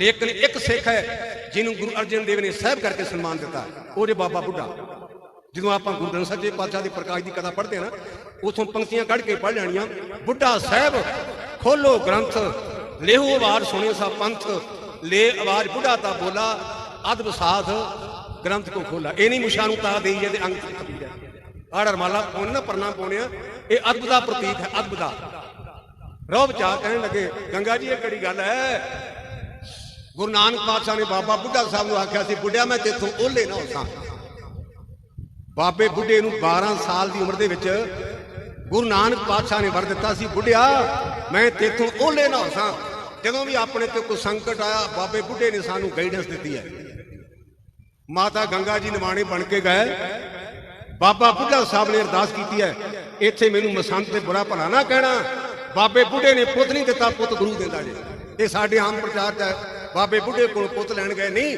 ਲੇਕਿਨ ਇੱਕ ਸਿੱਖ ਹੈ, ਜਿਹਨੂੰ ਗੁਰੂ ਅਰਜਨ ਦੇਵ ਨੇ ਸਾਹਿਬ ਕਰਕੇ ਸਨਮਾਨ ਦਿੱਤਾ, ਉਹ ਜੇ ਬਾਬਾ ਬੁੱਢਾ। ਜਦੋਂ ਆਪਾਂ ਗੁਰੂ ਗ੍ਰੰਥ ਸਾਹਿਬ ਦੇ ਪਾਤਸ਼ਾਹ ਦੇ ਪ੍ਰਕਾਸ਼ ਦੀ ਕਥਾ ਪੜ੍ਹਦੇ ਆ ਨਾ, ਉਥੋਂ ਪੰਕਤੀਆਂ ਕੱਢ ਕੇ ਪੜ੍ਹ ਲੈਣੀਆਂ, ਬੁੱਢਾ ਸਾਹਿਬ, ਖੋਲੋ ਗ੍ਰੰਥ, ਲੇਹੋ ਆਵਾਜ਼ ਸੁਣਿਓ ਸਾ ਪੰਥ, ਲੈ ਆਵਾਜ਼ ਬੁੱਢਾ ਤਾਂ ਬੋਲਾ, ਅਦਬ ਸਾਧ, ਗ੍ਰੰਥ ਕੋ ਖੋਲਾ। ਇਹ ਨਹੀਂ ਮੁਸ਼ਾਨੂੰ ਤਾ ਦੇਈ ਜੇ ਤੇ ਅੰਗ ਤਪੀਰ ਹੈ ਆੜ ਰਮਾਲਾ ਪਾਉਣ ਨਾ ਪਰਨਾ ਪਾਉਣਿਆ ਇਹ ਅਦਬ ਦਾ ਪ੍ਰਤੀਕ ਹੈ, ਅਦਬ ਦਾ। ਰੋਬ ਚਾ ਕਹਿਣ ਲੱਗੇ, ਗੰਗਾ ਜੀ, ਇਹ ਕਿਹੜੀ ਗੱਲ ਹੈ? ਗੁਰੂ ਨਾਨਕ ਪਾਤਸ਼ਾਹ ਨੇ ਬਾਬਾ ਬੁੱਢਾ ਸਾਹਿਬ ਨੂੰ ਆਖਿਆ ਸੀ, ਬੁੱਢਿਆ, ਮੈਂ ਤੇਥੋਂ ਓਲੇ ਨਾ ਹੋਸਾਂ। ਬਾਬੇ ਬੁੱਢੇ ਨੂੰ 12 ਸਾਲ ਦੀ ਉਮਰ ਦੇ ਵਿੱਚ ਗੁਰੂ ਨਾਨਕ ਪਾਤਸ਼ਾਹ ਨੇ ਵਰ ਦਿੱਤਾ ਸੀ, ਬੁੱਢਿਆ, ਮੈਂ ਤੇਥੋਂ ਓਲੇ ਨਾ ਹੋਸਾਂ। ਜਦੋਂ ਵੀ ਆਪਣੇ ਤੇ ਕੋਈ ਸੰਕਟ ਆਇਆ, ਬਾਬੇ ਬੁੱਢੇ ਨੇ ਸਾਨੂੰ ਗਾਈਡੈਂਸ ਦਿੱਤੀ ਹੈ। ਮਾਤਾ ਗੰਗਾ ਜੀ ਨਿਵਾਣੇ ਬਣ ਕੇ ਗਏ। ਬਾਬਾ ਬੁੱਢਾ ਸਾਹਿਬ ਨੇ ਅਰਦਾਸ ਕੀਤੀ ਹੈ, ਇੱਥੇ ਮੈਨੂੰ ਮਸੰਤ ਤੇ ਬੁਰਾ ਭਲਾ ਨਾ ਕਹਿਣਾ। ਬਾਬੇ ਬੁੱਢੇ ਨੇ ਪੁੱਤ ਨਹੀਂ ਦਿੱਤਾ, ਪੁੱਤ ਗੁਰੂ ਦਿੰਦਾ ਜੀ। ਇਹ ਸਾਡੇ ਆਮ ਪ੍ਰਚਾਰ ਚ ਹੈ। ਬਾਬੇ ਬੁੱਢੇ ਕੋਲ ਪੁੱਤ ਲੈਣ ਗਏ ਨਹੀਂ।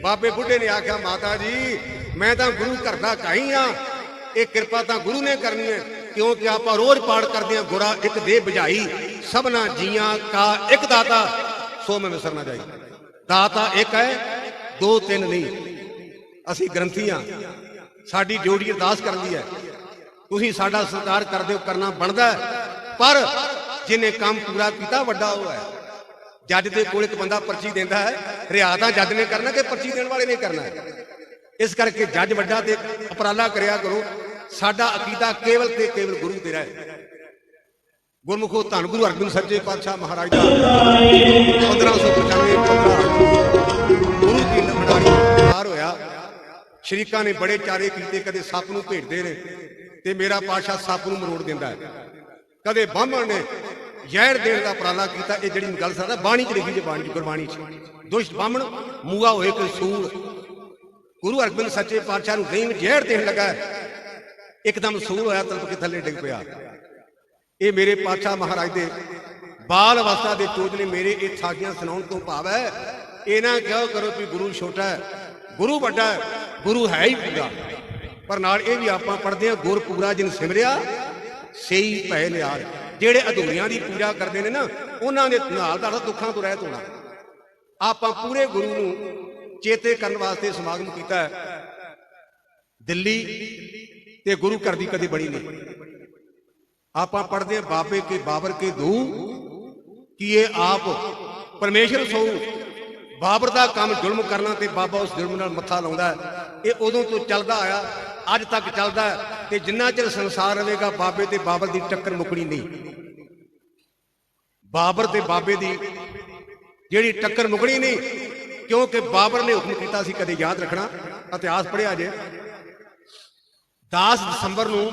ਬਾਬੇ ਬੁੱਢੇ ਨੇ ਆਖਿਆ, ਮਾਤਾ ਜੀ, ਮੈਂ ਤਾਂ ਗੁਰੂ ਘਰ ਦਾ ਕਾਹੀ ਆ ਇਹ ਕਿਰਪਾ ਤਾਂ ਗੁਰੂ ਨੇ ਕਰਨੀ ਹੈ, ਕਿਉਂਕਿ ਆਪਾਂ ਰੋਜ਼ ਪਾਠ ਕਰਦੇ ਹਾਂ, ਗੁਰਾ ਇੱਕ ਦੇ ਬੁਝਾਈ, ਸਭਨਾ ਜੀਆਂ ਕਾ ਇੱਕ ਦਾਤਾ, ਸੋ ਮੈਂ ਵਿਸਰਨਾ ਜਾਈ। ਦਾਤਾ ਇੱਕ ਹੈ, ਦੋ ਤਿੰਨ ਨਹੀਂ। ਅਸੀਂ ਗ੍ਰੰਥੀ ਹਾਂ। ਸਾਡੀ ਡਿਊਟੀ ਅਰਦਾਸ ਕਰਨ ਦੀ ਹੈ। ਤੁਸੀਂ ਸਾਡਾ ਸਤਿਕਾਰ ਕਰਦੇ ਹੋ, ਕਰਨਾ ਬਣਦਾ ਪਰ ਜਿਹਨੇ ਕੰਮ ਪੂਰਾ ਕੀਤਾ, ਵੱਡਾ ਉਹ ਹੈ। ਜੱਜ ਦੇ ਕੋਲ ਇੱਕ ਬੰਦਾ ਪਰਚੀ ਦਿੰਦਾ ਹੈ ਰਿਆ ਤਾਂ ਜੱਜ ਨੇ ਕਰਨਾ ਕਿ ਪਰਚੀ ਦੇਣ ਵਾਲੇ ਨੇ ਕਰਨਾ ਇਸ ਕਰਕੇ ਜੱਜ ਵੱਡਾ ਤੇ ਅਪਰਾਲਾ ਕਰਿਆ ਕਰੋ, ਸਾਡਾ ਅਕੀਦਾ ਕੇਵਲ ਤੇ ਕੇਵਲ ਗੁਰੂ ਤੇਰਾ ਹੈ ਗੁਰਮੁਖੋ, ਧੰਨ ਗੁਰੂ ਅਰਜਨ ਸੱਚੇ ਪਾਤਸ਼ਾਹ ਮਹਾਰਾਜ ਦਾ। 1595 ਗੁਰੂ ਕੀ ਲੰਬੜਾਰੀ ਪਾਰ ਹੋਇਆ। ਸ਼ਰੀਕਾਂ ਨੇ ਬੜੇ ਚਾਰੇ ਕੀਤੇ, ਕਦੇ ਸੱਪ ਨੂੰ ਭੇਟਦੇ ਨੇ ਤੇ ਮੇਰਾ ਪਾਸ਼ਾ ਸੱਪ ਨੂੰ ਮਰੋੜ ਦਿੰਦਾ ਹੈ। ਕਦੇ ਬਾਹਮਣ ਨੇ ਜ਼ਹਿਰ ਦੇਣ ਦਾ ਉਪਰਾਲਾ ਕੀਤਾ, ਇਹ ਜਿਹੜੀ ਗੱਲ ਸਾਡਾ ਬਾਣੀ 'ਚ ਲਿਖੀ ਜੇ, ਬਾਣੀ 'ਚ, ਗੁਰਬਾਣੀ 'ਚ। ਦੁਸ਼ਟ ਬਾਹਮਣ ਮੂਆ ਹੋਏ ਕੋਈ ਸੂਰ। ਗੁਰੂ ਅਰਜਨ ਸੱਚੇ ਪਾਤਸ਼ਾਹ ਨੂੰ ਦਹੀਂ ਜ਼ਹਿਰ ਦੇਣ ਲੱਗਾ। ਇੱਕਦਮ ਸੂਰ ਹੋਇਆ ਤਲਪ ਕੇ ਥੱਲੇ ਡਿੱਗ ਪਿਆ। ਇਹ ਮੇਰੇ ਪਾਤਸ਼ਾਹ ਮਹਾਰਾਜ ਦੇ ਬਾਲ ਅਵਸਥਾ ਦੇ ਚੋਜ ਨੇ ਮੇਰੇ ਇਹ ਸਾਗੀਆਂ ਸੁਣਾਉਣ ਤੋਂ ਭਾਵ ਹੈ, ਇਹ ਨਾ ਕਿਹਾ ਕਰੋ ਕਿ ਗੁਰੂ ਛੋਟਾ ਹੈ, ਗੁਰੂ ਵੱਡਾ ਹੈ, ਗੁਰੂ ਹੈ ਹੀ ਪੂਰਾ। ਪਰ ਨਾਲ ਇਹ ਵੀ ਆਪਾਂ ਪੜ੍ਹਦੇ ਹਾਂ ਗੁਰ ਪੂਰਾ ਜਿਨ ਸਿਮਰਿਆ ਸਹੀ ਭੈ ਨਿਆਰ ਜਿਹੜੇ ਅਧੂਰੀਆਂ ਦੀ ਪੂਜਾ ਕਰਦੇ ਨੇ ਨਾ, ਉਹਨਾਂ ਦੇ ਨਾਲ ਦਾ ਦੁੱਖਾਂ ਤੋਂ ਰਹਿਤ ਹੋਣਾ। ਆਪਾਂ ਪੂਰੇ ਗੁਰੂ ਨੂੰ ਚੇਤੇ ਕਰਨ ਵਾਸਤੇ ਸਮਾਗਮ ਕੀਤਾ ਦਿੱਲੀ ਤੇ ਗੁਰੂ ਘਰ ਦੀ ਕਦੇ ਬਣੀ ਨਹੀਂ। ਆਪਾਂ ਪੜ੍ਹਦੇ ਹਾਂ, ਬਾਬੇ ਕੇ ਬਾਬਰ ਕੇ ਦੂ, ਕਿ ਇਹ ਆਪ ਪਰਮੇਸ਼ਰ ਸੋ ਬਾਬਰ ਦਾ ਕੰਮ ਜ਼ੁਲਮ ਕਰਨਾ ਤੇ ਬਾਬਾ ਉਸ ਜ਼ੁਲਮ ਨਾਲ ਮੱਥਾ ਲਾਉਂਦਾ ਇਹ ਉਦੋਂ ਤੋਂ ਚੱਲਦਾ ਆਇਆ, ਅੱਜ ਤੱਕ ਚੱਲਦਾ ਤੇ ਜਿੰਨਾ ਚਿਰ ਸੰਸਾਰ ਰਹੇਗਾ ਬਾਬੇ ਤੇ ਬਾਬਰ ਦੀ ਟੱਕਰ ਮੁੱਕਣੀ ਨਹੀਂ। ਬਾਬਰ ਤੇ ਬਾਬੇ ਦੀ ਜਿਹੜੀ ਟੱਕਰ ਮੁੱਕਣੀ ਨਹੀਂ, ਕਿਉਂਕਿ ਬਾਬਰ ਨੇ ਹੁਕਮ ਕੀਤਾ ਸੀ ਕਦੇ ਯਾਦ ਰੱਖਣਾ। ਇਤਿਹਾਸ ਪੜਿਆ ਜੇ। 10 ਦਸੰਬਰ ਨੂੰ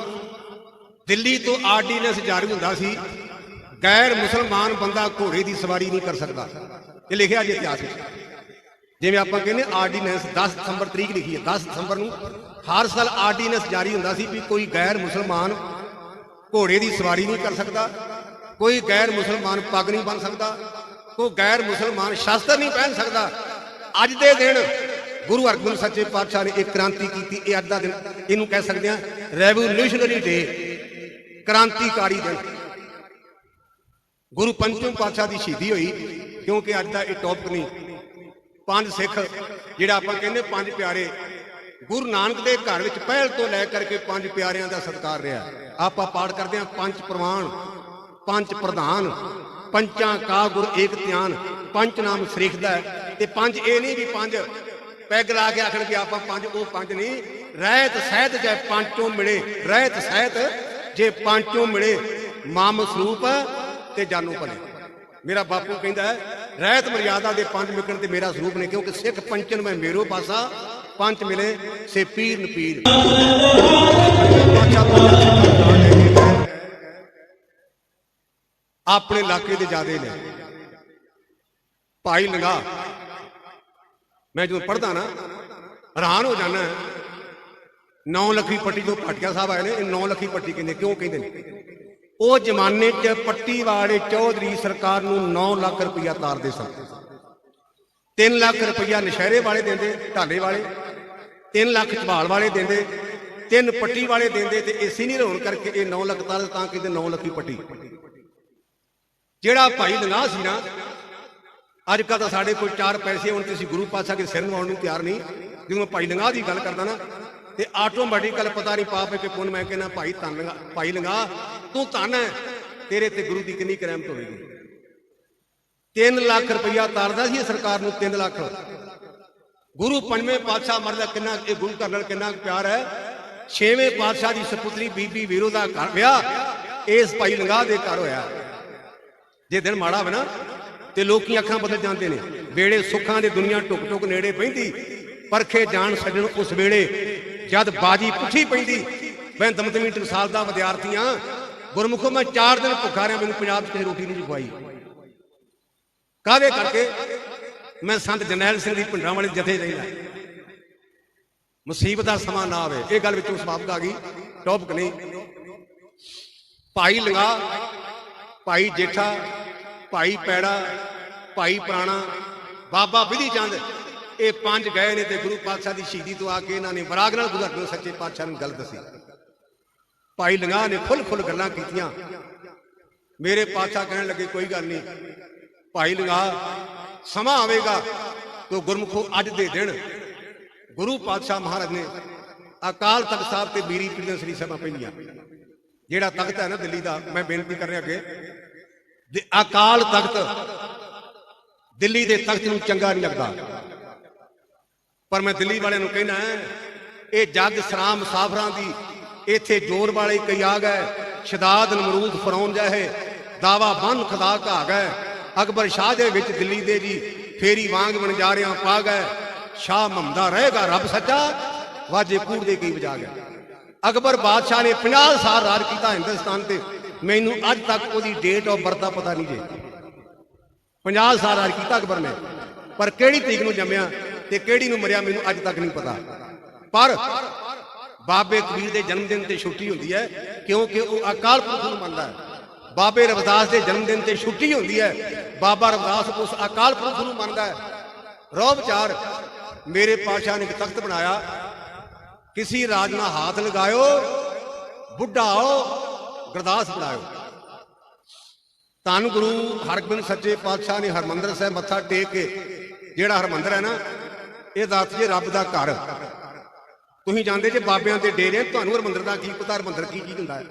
ਦਿੱਲੀ ਤੋਂ ਆਰਡੀਨੈਂਸ ਜਾਰੀ ਹੁੰਦਾ ਸੀ, ਗੈਰ ਮੁਸਲਮਾਨ ਬੰਦਾ ਘੋੜੇ ਦੀ ਸਵਾਰੀ ਨਹੀਂ ਕਰ ਸਕਦਾ। ਇਹ ਲਿਖਿਆ ਜੇ ਇਤਿਹਾਸ ਵਿੱਚ। ਜਿਵੇਂ ਆਪਾਂ ਕਹਿੰਦੇ ਆਰਡੀਨੈਂਸ 10 ਦਸੰਬਰ ਤਰੀਕ ਲਿਖੀ ਹੈ 10 ਦਸੰਬਰ ਨੂੰ ਹਰ ਸਾਲ ਆਰਡੀਨੈਂਸ ਜਾਰੀ ਹੁੰਦਾ ਸੀ ਵੀ ਕੋਈ ਗੈਰ ਮੁਸਲਮਾਨ ਘੋੜੇ ਦੀ ਸਵਾਰੀ ਨਹੀਂ ਕਰ ਸਕਦਾ, ਕੋਈ ਗੈਰ ਮੁਸਲਮਾਨ ਪੱਗ ਨਹੀਂ ਬੰਨ ਸਕਦਾ, ਕੋਈ ਗੈਰ ਮੁਸਲਮਾਨ ਸ਼ਸਤਰ ਨਹੀਂ ਪਹਿਨ ਸਕਦਾ। ਅੱਜ ਦੇ ਦਿਨ ਗੁਰੂ ਅਰਜਨ ਸੱਚੇ ਪਾਤਸ਼ਾਹ ਨੇ ਇੱਕ ਕ੍ਰਾਂਤੀ ਕੀਤੀ, ਇਹ ਅੱਜ ਦਾ ਦਿਨ, ਇਹਨੂੰ ਕਹਿ ਸਕਦੇ ਹਾਂ ਰੈਵੋਲੂਸ਼ਨਰੀ ਡੇ ਕ੍ਰਾਂਤੀਕਾਰੀ ਦਿਨ। ਗੁਰੂ ਪੰਚਮ ਪਾਤਸ਼ਾਹ ਦੀ ਸ਼ਹੀਦੀ ਹੋਈ, ਕਿਉਂਕਿ ਅੱਜ ਦਾ ਇਹ ਟੌਪਿਕ ਨਹੀਂ। ਪੰਜ ਸਿੱਖ, ਜਿਹੜਾ ਆਪਾਂ ਕਹਿੰਦੇ ਪੰਜ ਪਿਆਰੇ, ਗੁਰੂ ਨਾਨਕ ਦੇ ਘਰ ਵਿੱਚ ਪਹਿਲ ਤੋਂ ਲੈ ਕਰਕੇ ਪੰਜ ਪਿਆਰਿਆਂ ਦਾ ਸਤਿਕਾਰ ਰਿਹਾ। ਆਪਾਂ ਪਾਠ ਕਰਦੇ ਹਾਂ, ਪੰਜ ਪ੍ਰਵਾਨ, ਪੰਜ ਪ੍ਰਧਾਨ, ਪੰਚਾਂ ਕਾ ਗੁਰ ਏਕ ਧਿਆਨ, ਪੰਜ ਨਾਮ ਸ੍ਰਿਖਦਾ ਹੈ ਤੇ ਪੰਜ ਇਹ ਨਹੀਂ ਵੀ ਪੰਜ ਪੈਗ ਲਾ ਕੇ ਆਖਣ ਕਿ ਆਪਾਂ ਪੰਜ, ਉਹ ਪੰਜ ਨਹੀਂ। ਰਹਿਤ ਸਹਿਤ ਜੇ ਪੰਚੋਂ ਮਿਲੇ, ਰਹਿਤ ਸਹਿਤ ਜੇ ਪੰਚੋਂ ਮਿਲੇ, ਮਾਮ ਸਰੂਪ ਤੇ ਜਾਨੂ ਭਲੇ। ਮੇਰਾ ਬਾਪੂ ਕਹਿੰਦਾ ਰਹਿਤ ਮਰਿਆਦਾ ਦੇ ਪੰਜ ਮਿਕਣ ਤੇ ਮੇਰਾ ਸਰੂਪ ਨੇ ਕਿਉਂਕਿ ਸਿੱਖ ਪੰਚਨ ਮੈਂ ਮੇਰੋ ਪਾਸਾ ਪੰਚ ਮਿਲੇ, ਸੇ ਪੀਰ ਨ ਪੀਰ ਆਪਣੇ ਇਲਾਕੇ ਦੇ ਜਿਆਦੇ ਨੇ। ਭਾਈ ਲੰਗਾ, ਮੈਂ ਜਦੋਂ ਪੜਦਾ ਨਾ, ਹੈਰਾਨ ਹੋ ਜਾਣਾ 9 ਲੱਖੀ ਪੱਟੀ ਤੋਂ ਭਾਟੀਆ ਸਾਹਿਬ ਆਏ ਨੇ, ਇਹ 9 ਲੱਖੀ ਪੱਟੀ ਕਹਿੰਦੇ ਕਿਉਂ ਕਹਿੰਦੇ ਨੇ? ਉਹ ਜ਼ਮਾਨੇ 'ਚ ਪੱਟੀ ਵਾਲੇ ਚੌਧਰੀ ਸਰਕਾਰ ਨੂੰ 9 ਲੱਖ ਰੁਪਇਆ ਤਾਰਦੇ ਸਨ 3 ਲੱਖ ਰੁਪਇਆ ਨਸ਼ਹਿਰੇ ਵਾਲੇ ਦਿੰਦੇ, ਢਾਲੇ ਵਾਲੇ। 3 ਲੱਖ ਝਬਾਲ ਵਾਲੇ ਦਿੰਦੇ, ਤਿੰਨ ਪੱਟੀ ਵਾਲੇ ਦਿੰਦੇ ਤੇ ਇਹ ਸੀਨੀਅਰ ਹੋਣ ਕਰਕੇ ਇਹ 9 ਲੱਖ ਤਾਰ ਤਾਂ ਕਿਤੇ 9 ਲੱਖੀ ਪੱਟੀ। ਜਿਹੜਾ ਭਾਈ ਲੰਗਾ ਸੀ ਨਾ, ਅੱਜ ਕੱਲ੍ਹ ਤਾਂ ਸਾਡੇ ਕੋਲ ਚਾਰ ਪੈਸੇ, ਹੁਣ ਤੁਸੀਂ ਗੁਰੂ ਪਾਤਸ਼ਾਹ ਦੇ ਸਿਰ ਨਵਾਉਣ ਨੂੰ ਤਿਆਰ ਨਹੀਂ। ਜਦੋਂ ਮੈਂ ਭਾਈ ਲੰਗਾ ਦੀ ਗੱਲ ਕਰਦਾ ਨਾ, ਤੇ ਆਟੋਮੈਟਿਕਲ ਪਤਾ ਨਹੀਂ ਪਾਪ ਹੈ ਕਿ ਪੁੰਨ, ਮੈਂ ਕਹਿੰਦਾ, ਭਾਈ ਧੰਨ ਲੰਗਾ ਭਾਈ ਲੰਗਾ ਤੂੰ ਧੰਨ ਹੈ, ਤੇਰੇ ਤੇ ਗੁਰੂ ਦੀ ਕਿੰਨੀ ਕਰਹਿਮਤ ਹੋਵੇਗੀ। 3 ਲੱਖ ਰੁਪਈਆ ਤਾਰਦਾ ਸੀ ਸਰਕਾਰ ਨੂੰ 3 ਲੱਖ। ਗੁਰੂ ਪੰਜਵੇਂ ਪਾਤਸ਼ਾਹ ਮਰਦਾ ਕਿੰਨਾ, ਇਹ ਗੁਰੂ ਘਰ ਨਾਲ ਕਿੰਨਾ ਪਿਆਰ ਹੈ। ਛੇਵੇਂ ਪਾਤਸ਼ਾਹ ਦੀ ਸੁਪੁੱਤਰੀ ਬੀਬੀ ਵੀਰੋ ਦਾ ਘਰ ਵਿਆਹ ਇਸ ਭਾਈ ਲੰਗਾ ਦੇ ਘਰ ਹੋਇਆ। ਜੇ ਦਿਨ ਮਾੜਾ ਹੋਵੇ ਨਾ, ਤੇ ਲੋਕੀ ਅੱਖਾਂ ਬਦਲ ਜਾਂਦੇ ਨੇ। ਵੇੜੇ ਸੁੱਖਾਂ ਦੀ ਦੁਨੀਆ ਟੁਕ ਟੁਕ ਨੇੜੇ ਪੈਂਦੀ, ਪਰਖੇ ਜਾਣ ਸੱਜਣ ਉਸ ਵੇਲੇ ਜਦ ਬਾਜੀ ਪੁੱਠੀ ਪੈਂਦੀ। ਮੈਂ ਦਮਦਮੀ ਟਕਸਾਲ ਦਾ ਵਿਦਿਆਰਥੀ ਵਿਦਿਆਰਥੀਆਂ ਗੁਰਮੁਖੋ ਮੈਂ 4 ਦਿਨ ਭੁੱਖਾ ਰਿਹਾ, ਮੈਨੂੰ ਪੰਜਾਬ 'ਚ ਕਿਸੇ ਰੋਟੀ ਨਹੀਂ ਖਵਾਈ। ਕਾਹਦੇ ਕਰਕੇ? ਮੈਂ ਸੰਤ ਜਰਨੈਲ ਸਿੰਘ ਦੀ ਭਿੰਡਰਾਂ ਵਾਲੇ ਜਥੇ ਰਹਿੰਦਾ। ਮੁਸੀਬਤ ਦਾ ਸਮਾਂ ਨਾ ਆਵੇ। ਇਹ ਗੱਲ ਵਿੱਚੋਂ ਸਮਾਪਤ ਆ ਗਈ। ਟੌਪਿਕ ਨਹੀਂ। ਭਾਈ ਲੰਗਾ, ਭਾਈ ਜੇਠਾ, ਭਾਈ ਪੈੜਾ, ਭਾਈ ਪ੍ਰਾਣਾ, ਬਾਬਾ ਵਿਧੀ ਚੰਦ, ਇਹ ਪੰਜ ਗਏ ਨੇ ਤੇ ਗੁਰੂ ਪਾਤਸ਼ਾਹ ਦੀ ਸ਼ਹੀਦੀ ਤੋਂ ਆ ਕੇ ਇਹਨਾਂ ਨੇ ਬਰਾਗ ਨਾਲ ਗੁਰੂ ਅਰਜਨ ਸੱਚੇ ਪਾਤਸ਼ਾਹ ਨੂੰ ਗੱਲ ਦੱਸੀ। ਭਾਈ ਲੰਗਾ ਨੇ ਖੁੱਲ ਖੁੱਲ ਗੱਲਾਂ ਕੀਤੀਆਂ। ਮੇਰੇ ਪਾਤਸ਼ਾਹ ਕਹਿਣ ਲੱਗੇ, ਕੋਈ ਗੱਲ ਨਹੀਂ, ਭਾਈ ਲੰਗਾ ਸਮਾਂ ਆਵੇਗਾ ਤੋ ਗੁਰਮੁਖੋ ਅੱਜ ਦੇ ਦਿਨ ਗੁਰੂ ਪਾਤਸ਼ਾਹ ਮਹਾਰਾਜ ਨੇ ਅਕਾਲ ਤਖਤ ਸਾਹਿਬ ਤੇ ਮੀਰੀ ਪੀੜੀਆਂ ਸ੍ਰੀ ਸਭਾ ਪੈਂਦੀਆਂ। ਜਿਹੜਾ ਤਖਤ ਹੈ ਨਾ ਦਿੱਲੀ ਦਾ, ਮੈਂ ਬੇਨਤੀ ਕਰ ਰਿਹਾ ਕਿ ਦੇ ਅਕਾਲ ਤਖਤ ਦਿੱਲੀ ਦੇ ਤਖਤ ਨੂੰ ਚੰਗਾ ਨਹੀਂ ਲੱਗਦਾ। ਪਰ ਮੈਂ ਦਿੱਲੀ ਵਾਲਿਆਂ ਨੂੰ ਕਹਿਣਾ ਹੈ ਇਹ ਜੱਗ ਸਰਾਮ ਮੁਸਾਫਰਾਂ ਦੀ ਇੱਥੇ ਜੋਰ ਵਾਲੇ ਕਈ ਆ ਗਏ। ਸ਼ਦਾਦ ਨਮਰੂਦ ਫਰੌਨ ਜਾਹੇ ਦਾਵਾ ਬੰਨ ਖੁਦਾ ਕਾ ਗਏ। ਅਕਬਰ ਸ਼ਾਹ ਦੇ ਵਿੱਚ ਦਿੱਲੀ ਦੇ ਜੀ ਫੇਰੀ ਵਾਂਗ ਵਣਜਾਰਿਆਂ ਪਾ ਗਏ। ਸ਼ਾਹ ਮਮਦਾ ਰਹੇਗਾ, ਰੱਬ ਸੱਚਾ। ਵਾਜੇ ਕੂੜ ਦੇ ਕੀ ਵਜਾ ਗਿਆ ਅਕਬਰ ਬਾਦਸ਼ਾਹ ਨੇ 50 ਸਾਲ ਰਾਜ ਕੀਤਾ ਹਿੰਦੁਸਤਾਨ ਤੇ। ਮੈਨੂੰ ਅੱਜ ਤੱਕ ਉਹਦੀ ਡੇਟ ਆਫ ਬਰਥ ਦਾ ਪਤਾ ਨਹੀਂ ਜੇ। 50 ਸਾਲ ਰਾਜ ਕੀਤਾ ਅਕਬਰ ਨੇ। ਪਰ ਕਿਹੜੀ ਤਰੀਕ ਨੂੰ ਜੰਮਿਆ ਤੇ ਕਿਹੜੀ ਨੂੰ ਮਰਿਆ ਮੈਨੂੰ ਅੱਜ ਤੱਕ ਨਹੀਂ ਪਤਾ। ਪਰ ਬਾਬੇ ਕਬੀਰ ਦੇ ਜਨਮ ਦਿਨ ਤੇ ਛੁੱਟੀ ਹੁੰਦੀ ਹੈ, ਕਿਉਂਕਿ ਉਹ ਅਕਾਲ ਪੁਰਖ ਨੂੰ ਮੰਨਦਾ ਹੈ। ਬਾਬੇ ਰਵਿਦਾਸ ਦੇ ਜਨਮ ਦਿਨ ਤੇ ਛੁੱਟੀ ਹੁੰਦੀ ਹੈ, ਬਾਬਾ ਰਵਿਦਾਸ ਉਸ ਅਕਾਲ ਪੁਰਖ ਨੂੰ ਮੰਨਦਾ ਹੈ। ਰੋਹ ਵਿਚਾਰ, ਮੇਰੇ ਪਾਸ਼ਾ ਨੇ ਇੱਕ ਤਖਤ ਬਣਾਇਆ। ਕਿਸੇ ਰਾਜ ਨਾਲ ਹਾਥ ਲਗਾਇਓ ਬੁੱਢਾਓ ਗੁਰਦਾਸ ਬਣਾਇਓ। ਧੰਨ ਗੁਰੂ ਹਰਗੋਬਿੰਦ ਸੱਚੇ ਪਾਤਸ਼ਾਹ ਨੇ ਹਰਮੰਦਰ ਸਾਹਿਬ ਮੱਥਾ ਟੇਕ ਕੇ, ਜਿਹੜਾ ਹਰਮੰਦਰ ਹੈ ਨਾ, ਇਹ ਦੱਸ ਜੇ ਰੱਬ ਦਾ ਘਰ ਤੁਸੀਂ ਜਾਂਦੇ ਜੇ ਬਾਬਿਆਂ ਦੇ ਡੇਰੇ, ਤੁਹਾਨੂੰ ਹਰਮੰਦਰ ਦਾ ਕੀ ਪਤਾ, ਹਰਮੰਦਰ ਕੀ ਕੀ ਹੁੰਦਾ ਹੈ?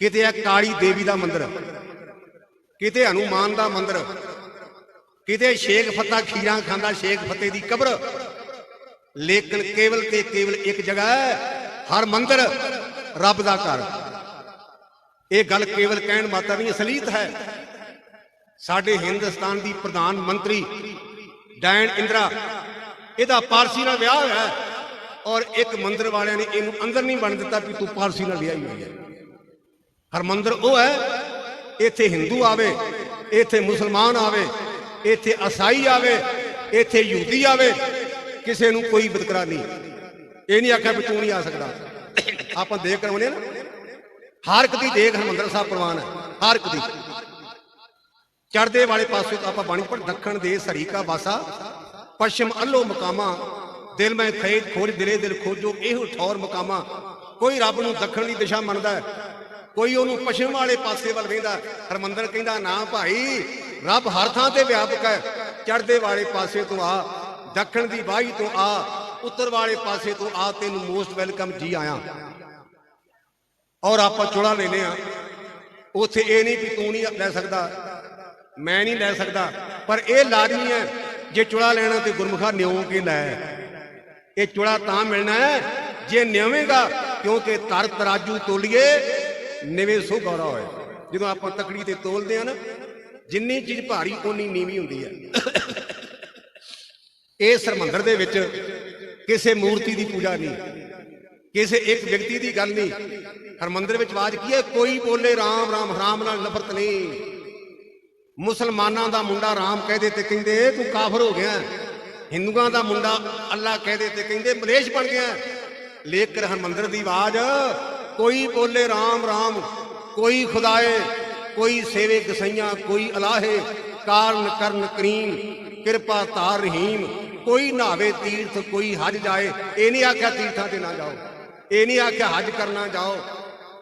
ਕਿਤੇ ਹੈ ਕਾਲੀ ਦੇਵੀ ਦਾ ਮੰਦਿਰ, ਕਿਤੇ ਹਨੂਮਾਨ ਦਾ ਮੰਦਿਰ, ਕਿਤੇ ਸ਼ੇਖ ਫੱਤਾ ਖੀਰਾਂ ਖਾਂਦਾ ਸ਼ੇਖ ਫੱਤੇ ਦੀ ਕਬਰ। ਲੇਕਿਨ ਕੇਵਲ ਤੇ ਕੇਵਲ ਇੱਕ ਜਗ੍ਹਾ ਹੈ ਹਰ ਮੰਦਿਰ ਰੱਬ ਦਾ ਘਰ। ਇਹ ਗੱਲ ਕੇਵਲ ਕਹਿਣ ਮਾਤਾ ਦੀ ਅਸਲੀਤ ਹੈ। ਸਾਡੇ ਹਿੰਦੁਸਤਾਨ ਦੀ ਪ੍ਰਧਾਨ ਮੰਤਰੀ ਡੈਨ ਇੰਦਰਾ, ਇਹਦਾ ਪਾਰਸੀ ਨਾਲ ਵਿਆਹ ਹੋਇਆ ਹੈ। ਔਰ ਇੱਕ ਮੰਦਰ ਵਾਲਿਆਂ ਨੇ ਇਹਨੂੰ ਅੰਦਰ ਨਹੀਂ ਬਣ ਦਿੱਤਾ ਵੀ ਤੂੰ ਪਾਰਸੀ ਨਾਲ ਵਿਆਹੀ ਹੋਈ ਹੈ। ਹਰਮੰਦਰ ਉਹ ਹੈ, ਇੱਥੇ ਹਿੰਦੂ ਆਵੇ, ਇੱਥੇ ਮੁਸਲਮਾਨ ਆਵੇ, ਇੱਥੇ ਈਸਾਈ ਆਵੇ, ਇੱਥੇ ਯਹੂਦੀ ਆਵੇ, ਕਿਸੇ ਨੂੰ ਕੋਈ ਬਤਕਰਾ ਨਹੀਂ। ਇਹ ਨਹੀਂ ਆਖਿਆ ਵੀ ਤੂੰ ਨਹੀਂ ਆ ਸਕਦਾ। ਆਪਾਂ ਦੇਖ ਕਰਾਉਨੇ ਨਾ। ਹਰ ਇੱਕ ਦੀ ਦੇਖ ਹਰਮੰਦਰ ਸਾਹਿਬ ਪ੍ਰਵਾਨ ਹੈ, ਹਰ ਇੱਕ ਦੀ। ਚੜਦੇ ਵਾਲੇ ਪਾਸੇ ਤੋਂ ਆਪਾਂ ਬਾਣੀ ਪੜ ਦੱਖਣ ਦੇ ਸਰੀਕਾ ਵਾਸਾ ਪਸ਼ਚਿਮ ਅੱਲੋ ਮਕਾਮਾ ਦਿਲ ਮੈਂ ਖੇਤ ਖੋਜ, ਦਿਲੇ ਦਿਲ ਖੋਜੋ, ਇਹੋ ਠੌਰ ਮਕਾਮਾ। ਕੋਈ ਰੱਬ ਨੂੰ ਦੱਖਣ ਦੀ ਦਿਸ਼ਾ ਮੰਨਦਾ ਹੈ, ਕੋਈ ਉਹਨੂੰ ਪਸ਼ਚਿਮ ਵਾਲੇ ਪਾਸੇ ਵੱਲ ਵੇਂਦਾ ਹਰਮੰਦਰ ਕਹਿੰਦਾ, ਨਾ ਭਾਈ, ਰੱਬ ਹਰ ਥਾਂ ਤੇ ਵਿਆਪਕ ਹੈ। ਚੜ੍ਹਦੇ ਵਾਲੇ ਪਾਸੇ ਤੋਂ ਆ, ਦੱਖਣ ਦੀ ਬਾਹੀ ਤੋਂ ਆ, ਉੱਤਰ ਵਾਲੇ ਪਾਸੇ ਤੋਂ ਆ, ਤੈਨੂੰ ਮੋਸਟ ਵੈਲਕਮ ਜੀ ਆਇਆ। ਔਰ ਆਪਾਂ ਚੁੜਾ ਲੈਨੇ ਆ ਉਥੇ ਇਹ ਨਹੀਂ ਕਿ ਤੂੰ ਨਹੀਂ ਲੈ ਸਕਦਾ, ਮੈਂ ਨਹੀਂ ਲੈ ਸਕਦਾ, ਪਰ ਇਹ ਲਾਜ਼ਮੀ ਹੈ, ਜੇ ਚੁੜਾ ਲੈਣਾ ਤੇ ਗੁਰਮੁਖਾ ਨਿਉ ਕੇ ਲੈ। ਇਹ ਚੁੜਾ ਤਾਂ ਮਿਲਣਾ ਹੈ, ਜੇ ਨਿਵੇਂਗਾ ਕਿਉਂਕਿ ਤਰ ਤਰਾਜੂ ਤੋਲੀਏ, ਨਿਵੇ ਸੋ ਗੌਰਾ ਹੋਏ। ਜਦੋਂ ਆਪਾਂ ਤਕੜੀ ਤੇ ਤੋਲਦੇ ਆ ਨਾ, ਜਿੰਨੀ ਚੀਜ਼ ਭਾਰੀ, ਓਨੀ ਨੀਵੀਂ ਹੁੰਦੀ ਹੈ। ਇਹ ਸਰਮੰਦਰ ਦੇ ਵਿੱਚ ਕਿਸੇ ਮੂਰਤੀ ਦੀ ਪੂਜਾ ਨਹੀਂ, ਕਿਸੇ ਇੱਕ ਵਿਅਕਤੀ ਦੀ ਗੱਲ ਨਹੀਂ। ਹਰਮੰਦਰ ਵਿੱਚ ਆਵਾਜ਼ ਕੀ ਹੈ? ਕੋਈ ਬੋਲੇ ਰਾਮ ਰਾਮ, ਹਰਾਮ ਨਾਲ ਨਫ਼ਰਤ ਨਹੀਂ। ਮੁਸਲਮਾਨਾਂ ਦਾ ਮੁੰਡਾ ਰਾਮ ਕਹਦੇ ਤੇ ਕਹਿੰਦੇ, ਤੂੰ ਕਾਫਰ ਹੋ ਗਿਆ। ਹਿੰਦੂਆਂ ਦਾ ਮੁੰਡਾ ਅੱਲਾ ਕਹਦੇ ਤੇ ਕਹਿੰਦੇ ਮਲੇਸ਼ ਬਣ ਗਿਆ। ਲੇਕਰ ਹਰਮੰਦਰ ਦੀ ਆਵਾਜ਼ ਕੋਈ ਬੋਲੇ ਰਾਮ ਰਾਮ ਕੋਈ ਖੁਦਾਏ ਕੋਈ ਸੇਵੇ ਗਸਈਆਂ ਕੋਈ ਅਲਾਹੇ ਕਾਰਨ ਕਰਨ ਕਰੀਮ ਕਿਰਪਾ ਤਾਰ ਰਹੀਮ ਕੋਈ ਨਾਵੇ ਤੀਰਥ ਕੋਈ ਹਜ ਜਾਏ ਇਹ ਨਹੀਂ ਆਖਿਆ ਤੀਰਥਾਂ ਤੇ ਨਾ ਜਾਓ ਇਹ ਨਹੀਂ ਆਖਿਆ ਹਜ ਕਰਨਾ ਜਾਓ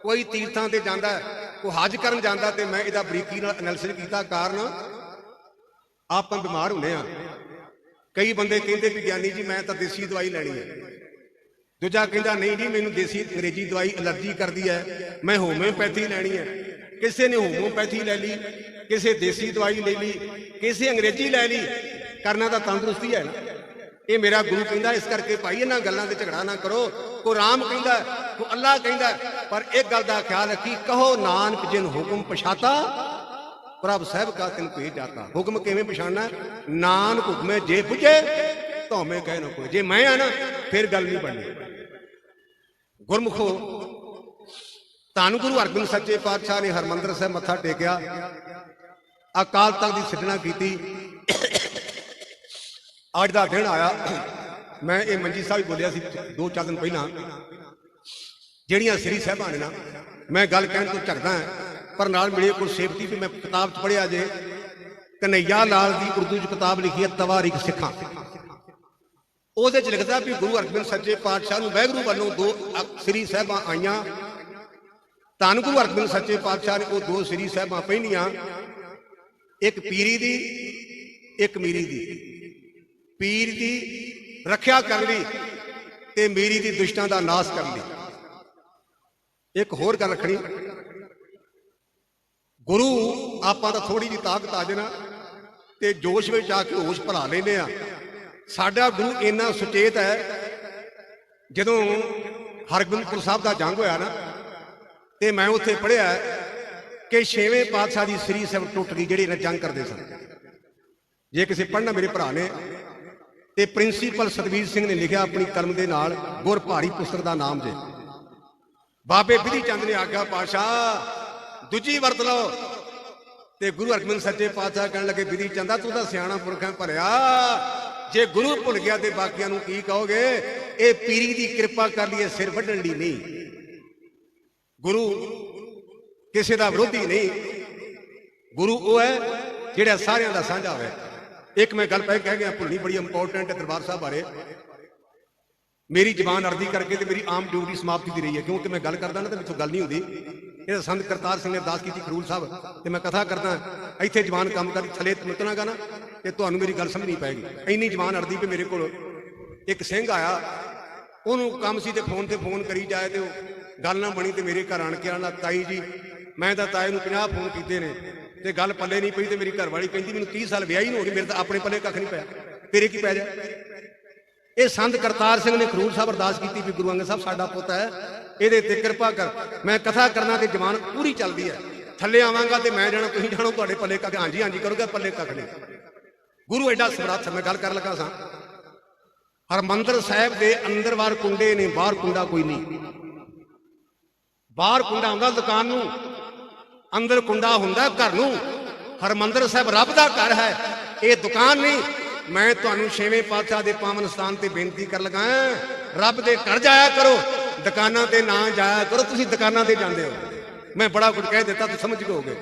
ਕੋਈ ਤੀਰਥਾਂ ਤੇ ਜਾਂਦਾ ਹੈ, ਉਹ ਹਜ ਕਰਨ ਜਾਂਦਾ ਤੇ ਮੈਂ ਇਹਦਾ ਬਰੀਕੀ ਨਾਲ ਐਨਾਲਿਸਿਸ ਕੀਤਾ ਕਾਰਨ ਆਪਾਂ ਬਿਮਾਰ ਹੁੰਦੇ ਆ ਕਈ ਬੰਦੇ ਕਹਿੰਦੇ ਵੀ ਗਿਆਨੀ ਜੀ, ਮੈਂ ਤਾਂ ਦੇਸੀ ਦਵਾਈ ਲੈਣੀ ਹੈ। ਦੂਜਾ ਕਹਿੰਦਾ, ਨਹੀਂ ਜੀ, ਮੈਨੂੰ ਦੇਸੀ ਅੰਗਰੇਜ਼ੀ ਦਵਾਈ ਅਲਰਜੀ ਕਰਦੀ ਹੈ। ਮੈਂ ਹੋਮਿਓਪੈਥੀ ਲੈਣੀ ਹੈ। ਕਿਸੇ ਨੇ ਹੋਮਿਓਪੈਥੀ ਲੈ ਲਈ, ਕਿਸੇ ਦੇਸੀ ਦਵਾਈ ਲੈ ਲਈ, ਕਿਸੇ ਅੰਗਰੇਜ਼ੀ ਲੈ ਲਈ। ਕਰਨਾ ਤਾਂ ਤੰਦਰੁਸਤੀ ਹੈ ਨਾ। ਇਹ ਮੇਰਾ ਗੁਰੂ ਕਹਿੰਦਾ, ਇਸ ਕਰਕੇ ਭਾਈ ਇਹਨਾਂ ਗੱਲਾਂ ਤੇ ਝਗੜਾ ਨਾ ਕਰੋ। ਕੋ ਰਾਮ ਕਹਿੰਦਾ, ਕੋ ਅੱਲਾ ਕਹਿੰਦਾ, ਪਰ ਇੱਕ ਗੱਲ ਦਾ ਖਿਆਲ ਰੱਖੀ, ਕਹੋ, ਨਾਨਕ ਜਿਨ ਹੁਕਮ ਪਛਾਤਾ ਪ੍ਰਭ ਸਾਹਿਬ ਕਾ ਤਿਨ ਭੇਜ ਜਾਤਾ। ਹੁਕਮ ਕਿਵੇਂ ਪਛਾਣਨਾ? ਹੈ? ਨਾਨਕ ਹੁਕਮੇ ਜੇ ਪੁੱਜੇ ਤਾਂ ਕਹਿ ਨਾ ਕੋਈ ਜੇ ਮੈਂ ਆ ਨਾ ਫਿਰ ਗੱਲ ਨਹੀਂ ਬਣਨੀ। ਗੁਰਮੁਖੋ ਧੰਨ ਗੁਰੂ ਅਰਜਨ ਸੱਚੇ ਪਾਤਸ਼ਾਹ ਨੇ ਹਰਮੰਦਰ ਸਾਹਿਬ ਮੱਥਾ ਟੇਕਿਆ। ਅਕਾਲ ਤਖਤ ਦੀ ਸਿੱਧਣਾ ਕੀਤੀ। ਅੱਜ ਦਾ ਦਿਨ ਆਇਆ। ਮੈਂ ਇਹ ਮੰਜੀ ਸਾਹਿਬ ਬੋਲਿਆ ਸੀ ਦੋ ਚਾਰ ਦਿਨ ਪਹਿਲਾਂ। ਜਿਹੜੀਆਂ ਸ੍ਰੀ ਸਾਹਿਬਾਨ ਨੇ ਨਾ ਮੈਂ ਗੱਲ ਕਹਿਣ ਤੋਂ ਝਕਦਾ ਹਾਂ, ਪਰ ਨਾਲ ਮੇਰੇ ਕੋਲ ਸੇਫਟੀ ਵੀ ਮੈਂ ਕਿਤਾਬ 'ਚ ਪੜ੍ਹਿਆ ਜੇ। ਕਨਈਆ ਲਾਲ ਦੀ ਉਰਦੂ 'ਚ ਕਿਤਾਬ ਲਿਖੀ ਹੈ, ਤਵਾਰੀਖ ਸਿੱਖਾਂ। ਉਹਦੇ 'ਚ ਲਿਖਦਾ ਵੀ ਗੁਰੂ ਅਰਜਨ ਸੱਚੇ ਪਾਤਸ਼ਾਹ ਨੂੰ ਵੈਗਰੂ ਵੱਲੋਂ ਦੋ ਸ੍ਰੀ ਸਾਹਿਬਾਂ ਆਈਆਂ। ਧੰਨ ਗੁਰੂ ਅਰਜਨ ਸੱਚੇ ਪਾਤਸ਼ਾਹ ਨੇ ਉਹ ਦੋ ਸ੍ਰੀ ਸਾਹਿਬਾਂ ਪਹਿਨੀਆਂ। ਇੱਕ ਪੀਰੀ ਦੀ, ਇੱਕ ਮੀਰੀ ਦੀ। ਪੀਰ ਦੀ ਰੱਖਿਆ ਕਰਨ ਲਈ ਤੇ ਮੀਰੀ ਦੀ ਦੁਸ਼ਟਾਂ ਦਾ ਨਾਸ਼ ਕਰਨ ਲਈ। ਇੱਕ ਹੋਰ ਗੱਲ ਰੱਖਣੀ। ਗੁਰੂ, ਆਪਾਂ ਤਾਂ ਥੋੜੀ ਜਿਹੀ ਤਾਕਤ ਆ ਜਾਣਾ ਤੇ ਜੋਸ਼ ਵਿੱਚ ਆ ਕੇ ਹੋਸ਼ ਭਰਾ ਲੈਨੇ ਆ। ਸਾਡਾ ਗੁਰੂ ਇੰਨਾ ਸੁਚੇਤ ਹੈ, ਜਦੋਂ ਹਰਗੋਬਿੰਦਪੁਰ ਸਾਹਿਬ ਦਾ ਜੰਗ ਹੋਇਆ ਨਾ, ਤੇ ਮੈਂ ਉੱਥੇ ਪੜ੍ਹਿਆ ਕਿ ਛੇਵੇਂ ਪਾਤਸ਼ਾਹ ਦੀ ਸ੍ਰੀ ਸਾਹਿਬ ਟੁੱਟ ਗਈ, ਜਿਹੜੀ ਇਹਨਾਂ ਜੰਗ ਕਰਦੇ ਸਨ। ਜੇ ਕਿਸੇ ਪੜ੍ਹਨਾ ਮੇਰੇ ਭਰਾ ਨੇ, ਤੇ ਪ੍ਰਿੰਸੀਪਲ ਸਤਵੀਰ ਸਿੰਘ ਨੇ ਲਿਖਿਆ ਆਪਣੀ ਕਲਮ ਦੇ ਨਾਲ ਗੁਰ ਭਾਰੀ ਪੁਸਤਕ ਦਾ ਨਾਮ ਜੇ। ਬਾਬੇ ਬਿਧੀ ਚੰਦ ਨੇ ਆਖਿਆ ਪਾਸ਼ਾ ਦੂਜੀ ਵਰਤ ਲਓ। ਤੇ ਗੁਰੂ ਹਰਗੋਬਿੰਦ ਸੱਚੇ ਪਾਤਸ਼ਾਹ ਕਹਿਣ ਲੱਗੇ ਬਿਧੀ ਚੰਦਾ, ਤੂੰ ਤਾਂ ਸਿਆਣਾ ਪੁਰਖਾਂ ਭਰਿਆ ਜੇ ਗੁਰੂ ਭੁੱਲ ਗਿਆ ਤੇ ਬਾਕੀਆਂ ਨੂੰ ਕੀ ਕਹੋਗੇ? ਇਹ ਪੀਰੀ ਦੀ ਕਿਰਪਾ ਕਰ ਲਈਏ, ਸਿਰ ਵੱਢਣ ਲਈ ਨਹੀਂ। ਗੁਰੂ ਕਿਸੇ ਦਾ ਵਿਰੋਧੀ ਨਹੀਂ। ਗੁਰੂ ਉਹ ਹੈ ਜਿਹੜਾ ਸਾਰਿਆਂ ਦਾ ਸਾਂਝਾ ਹੋਵੇ। ਇੱਕ ਮੈਂ ਗੱਲ ਪਹਿਲਾਂ ਕਹਿ ਗਿਆ ਭੁੱਲਣੀ ਬੜੀ ਇੰਪੋਰਟੈਂਟ ਹੈ ਦਰਬਾਰ ਸਾਹਿਬ ਬਾਰੇ। ਮੇਰੀ ਜ਼ਬਾਨ ਅਰਜ਼ੀ ਕਰਕੇ ਤੇ ਮੇਰੀ ਆਮ ਡਿਊਟੀ ਸਮਾਪਤੀ ਦੀ ਰਹੀ ਹੈ, ਕਿਉਂਕਿ ਮੈਂ ਗੱਲ ਕਰਦਾ ਨਾ ਤੇ ਮੈਥੋਂ ਗੱਲ ਨਹੀਂ ਹੁੰਦੀ। ਇਹ ਸੰਤ ਕਰਤਾਰ ਸਿੰਘ ਨੇ ਅਰਦਾਸ ਕੀਤੀ ਖਰੂਲ ਸਾਹਿਬ ਤੇ ਮੈਂ ਕਥਾ ਕਰਦਾ, ਇੱਥੇ ਜਵਾਨ ਕੰਮ ਕਰਦੀ ਥਲੇ ਤੁਮਤਨਾਗਾ ਨਾ, ਤੇ ਤੁਹਾਨੂੰ ਮੇਰੀ ਗੱਲ ਸਮਝ ਨਹੀਂ ਪੈਗੀ ਇੰਨੀ ਜਵਾਨ ਅੜਦੀ ਪਈ ਮੇਰੇ ਕੋਲ। ਇੱਕ ਸਿੰਘ ਆਇਆ, ਉਹਨੂੰ ਕੰਮ ਸੀ ਤੇ ਫੋਨ ਤੇ ਫੋਨ ਕਰੀ ਜਾਏ ਤੇ ਉਹ ਗੱਲ ਨਾ ਬਣੀ ਤੇ ਮੇਰੇ ਘਰ ਆਣ ਕੇ ਆਣਾ ਤਾਈ ਜੀ, ਮੈਂ ਤਾਂ ਤਾਏ ਨੂੰ 50 ਫੋਨ ਕੀਤੇ ਨੇ, ਤੇ ਗੱਲ ਪੱਲੇ ਨਹੀਂ ਪਈ ਤੇ ਮੇਰੀ ਘਰ ਵਾਲੀ ਕਹਿੰਦੀ, ਮੈਨੂੰ 30 ਸਾਲ ਵਿਆਹੀ ਨੂੰ ਹੋ ਗਈ ਮੇਰੇ ਤਾਂ ਆਪਣੇ ਪੱਲੇ ਕੱਖ ਨਹੀਂ ਪਿਆ। ਤੇਰੇ ਕੀ ਪੈ ਜਾ ਇਹ ਸੰਤ ਕਰਤਾਰ ਸਿੰਘ ਨੇ ਖਰੂਰ ਸਾਹਿਬ ਅਰਦਾਸ ਕੀਤੀ ਵੀ ਗੁਰੂ ਅੰਗਦ ਸਾਹਿਬ, ਸਾਡਾ ਪੁੱਤ ਹੈ ਇਹਦੇ ਤੇ ਕਿਰਪਾ ਕਰ। ਮੈਂ ਕਥਾ ਕਰਨਾ ਤੇ ਜਵਾਨ ਪੂਰੀ ਚੱਲਦੀ ਹੈ। ਥੱਲੇ ਆਵਾਂਗਾ ਤੇ ਮੈਂ ਜਾਣਾ, ਤੁਸੀਂ ਜਾਣੋ, ਤੁਹਾਡੇ ਪੱਲੇ ਕੱਖ ਹਾਂਜੀ ਹਾਂਜੀ, ਕਰੋਗੇ, ਪੱਲੇ ਕੱਖ ਨਹੀਂ। ਗੁਰੂ ਐਡਾ ਸਮਰੱਥ ਮੈਂ ਗੱਲ ਕਰਨ ਲੱਗਾ ਸਾਂ। ਹਰਮੰਦਰ ਸਾਹਿਬ ਦੇ ਅੰਦਰ ਬਾਹਰ ਕੁੰਡੇ ਨੇ, ਬਾਹਰ ਕੁੰਡਾ ਕੋਈ ਨਹੀਂ। ਬਾਹਰ ਕੁੰਡਾ ਹੁੰਦਾ ਦੁਕਾਨ ਨੂੰ, ਅੰਦਰ ਕੁੰਡਾ ਹੁੰਦਾ ਘਰ ਨੂੰ। ਹਰਮੰਦਰ ਸਾਹਿਬ ਰੱਬ ਦਾ ਘਰ ਹੈ। ਇਹ ਦੁਕਾਨ ਨਹੀਂ। ਮੈਂ ਤੁਹਾਨੂੰ ਛੇਵੇਂ ਪਾਤਸ਼ਾਹ ਦੇ ਪਾਵਨ ਸਥਾਨ ਤੇ ਬੇਨਤੀ ਕਰ ਲਗਾ ਰੱਬ ਦੇ ਘਰ ਜਾਇਆ ਕਰੋ। ਦੁਕਾਨਾਂ ਤੇ ਨਾ ਜਾਇਆ ਕਰੋ, ਤੁਸੀਂ ਦੁਕਾਨਾਂ ਤੇ ਜਾਂਦੇ ਹੋ। ਮੈਂ ਬੜਾ ਕੁਝ ਕਹਿ ਦਿੱਤਾ, ਤੁਸੀਂ ਸਮਝ ਗਏ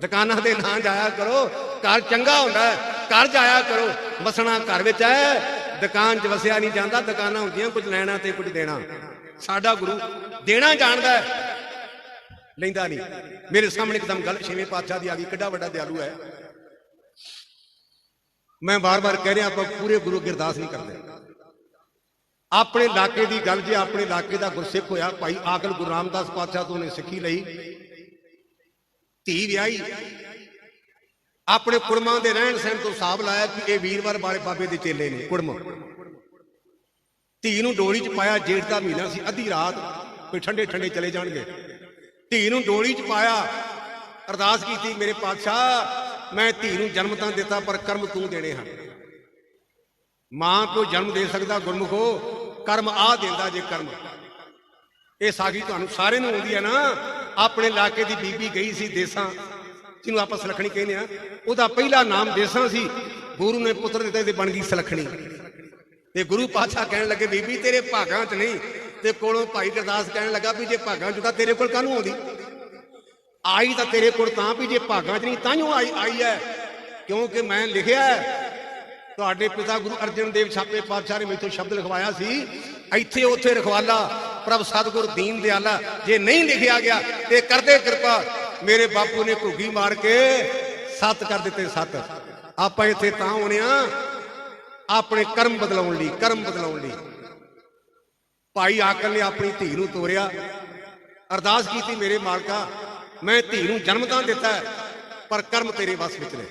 ਦੁਕਾਨਾਂ ਤੇ ਨਾ ਜਾਇਆ ਕਰੋ, ਘਰ ਚੰਗਾ ਹੁੰਦਾ ਘਰ ਜਾਇਆ ਕਰੋ। ਵਸਣਾ ਘਰ ਵਿੱਚ ਹੈ, ਦੁਕਾਨ 'ਚ ਵਸਿਆ ਨਹੀਂ ਜਾਂਦਾ, ਦੁਕਾਨਾਂ ਹੁੰਦੀਆਂ ਕੁਝ ਲੈਣਾ ਤੇ ਕੁਝ ਦੇਣਾ। ਸਾਡਾ ਗੁਰੂ ਦੇਣਾ ਜਾਣਦਾ ਹੈ। ਲੈਂਦਾ ਨਹੀਂ। ਮੇਰੇ ਸਾਹਮਣੇ ਇੱਕਦਮ ਗੱਲ ਛੇਵੇਂ ਪਾਤਸ਼ਾਹ ਦੀ ਆ ਗਈ, ਕਿੱਡਾ ਵੱਡਾ ਦਿਆਲੂ ਹੈ। ਮੈਂ ਬਾਰ-ਬਾਰ ਕਹਿ ਰਿਹਾ, ਆਪਾਂ ਪੂਰੇ ਗੁਰੂ ਗਿਰਦਾਸ ਨਹੀਂ ਕਰਦੇ। ਆਪਣੇ ਇਲਾਕੇ ਦੀ ਗੱਲ ਜੇ ਆਪਣੇ ਇਲਾਕੇ ਦਾ ਗੁਰਸਿੱਖ ਹੋਇਆ, ਭਾਈ ਆਕਲ ਗੁਰੂ ਰਾਮਦਾਸ ਪਾਤਸ਼ਾਹ ਤੋਂ ਨੇ ਸਿੱਖੀ ਲਈ। ਧੀ ਵਿਆਹੀ। ਆਪਣੇ ਕੁੜਮਾਂ ਦੇ ਰਹਿਣ ਸਹਿਣ ਤੋਂ ਹਿਸਾਬ ਲਾਇਆ ਕਿ ਇਹ ਵੀਰਵਾਰ ਵਾਲੇ ਬਾਬੇ ਦੇ ਚੇਲੇ ਨੇ, ਕੁੜਮ। ਧੀ ਨੂੰ ਡੋਲੀ 'ਚ ਪਾਇਆ, ਜੇਠ ਦਾ ਮਹੀਨਾ ਸੀ, ਅੱਧੀ ਰਾਤ ਕੋਈ ਠੰਡੇ ਠੰਡੇ ਚਲੇ ਜਾਣਗੇ। ਧੀ ਨੂੰ ਡੋਲੀ 'ਚ ਪਾਇਆ, ਅਰਦਾਸ ਕੀਤੀ, ਮੇਰੇ ਪਾਤਸ਼ਾਹ, ਮੈਂ ਧੀ ਨੂੰ ਜਨਮ ਤਾਂ ਦਿੱਤਾ, ਪਰ ਕਰਮ ਤੂੰ ਦੇਣੇ ਹਨ। ਮਾਂ ਕੋ ਜਨਮ ਦੇ ਸਕਦਾ, ਗੁਰਮੁਖੋ ਕਰਮ ਆ ਦਿੰਦਾ ਜੇ ਕਰਮ। ਇਹ ਸਾਗੀ ਤੁਹਾਨੂੰ ਸਾਰੇ ਨੂੰ ਆਉਂਦੀ ਹੈ ਨਾ, ਆਪਣੇ ਇਲਾਕੇ ਦੀ ਬੀਬੀ ਗਈ ਸੀ ਦੇਸਾਂ, ਜਿਹਨੂੰ ਆਪਾਂ ਸਲਖਣੀ ਕਹਿੰਦੇ ਆ, ਉਹਦਾ ਪਹਿਲਾ ਨਾਮ ਦੇਸਾਂ ਸੀ, ਗੁਰੂ ਨੇ ਪੁੱਤਰ ਦਿੱਤੇ ਤੇ ਬਣ ਗਈ ਸਲਖਣੀ। ਤੇ ਗੁਰੂ ਪਾਤਸ਼ਾਹ ਕਹਿਣ ਲੱਗੇ, ਬੀਬੀ, ਤੇਰੇ ਭਾਗਾਂ 'ਚ ਨਹੀਂ, ਤੇ ਕੋਲੋਂ ਭਾਈ ਗੁਰਦਾਸ ਕਹਿਣ ਲੱਗਾ ਵੀ ਜੇ ਭਾਗਾਂ 'ਚ ਤਾਂ ਤੇਰੇ ਕੋਲ ਕਾਹਨੂੰ ਆਉਂਦੀ? ਆਈ ਤਾਂ ਤੇਰੇ ਕੋਲ ਤਾਂ ਵੀ ਜੇ ਭਾਗਾਂ 'ਚ ਨਹੀਂ ਤਾਂਹੀਓ ਆਈ ਆਈ ਹੈ। ਕਿਉਂਕਿ ਮੈਂ ਲਿਖਿਆ ਤੁਹਾਡੇ ਪਿਤਾ ਗੁਰੂ ਅਰਜਨ ਦੇਵ ਛਾਪੇ ਪਾਤਸ਼ਾਹ ਨੇ ਮੈਥੋਂ ਸ਼ਬਦ ਲਿਖਵਾਇਆ ਸੀ, ਇੱਥੇ ਉੱਥੇ ਰਖਵਾਲਾ, ਪ੍ਰਭ ਸਤਿਗੁਰ ਦੀਨ ਦਿਆਲਾ, ਜੇ ਨਹੀਂ ਲਿਖਿਆ ਗਿਆ ਤੇ ਕਰਦੇ ਕਿਰਪਾ, ਮੇਰੇ ਬਾਪੂ ਨੇ ਘੁੱਗੀ ਮਾਰ ਕੇ ਸੱਤ ਕਰ ਦਿੱਤੇ ਸੱਤ। ਆਪਾਂ ਇੱਥੇ ਤਾਂ ਆਉਨੇ ਆ, ਆਪਣੇ ਕਰਮ ਬਦਲਾਉਣ ਲਈ, ਕਰਮ ਬਦਲਾਉਣ ਲਈ। ਭਾਈ ਆਕਲ ਨੇ ਆਪਣੀ ਧੀ ਨੂੰ ਤੋਰਿਆ, ਅਰਦਾਸ ਕੀਤੀ ਮੇਰੇ ਮਾਲਕਾ, ਮੈਂ ਧੀ ਨੂੰ ਜਨਮ ਤਾਂ ਦਿੱਤਾ, ਪਰ ਕਰਮ ਤੇਰੇ ਵੱਸ ਵਿੱਚ ਨੇ।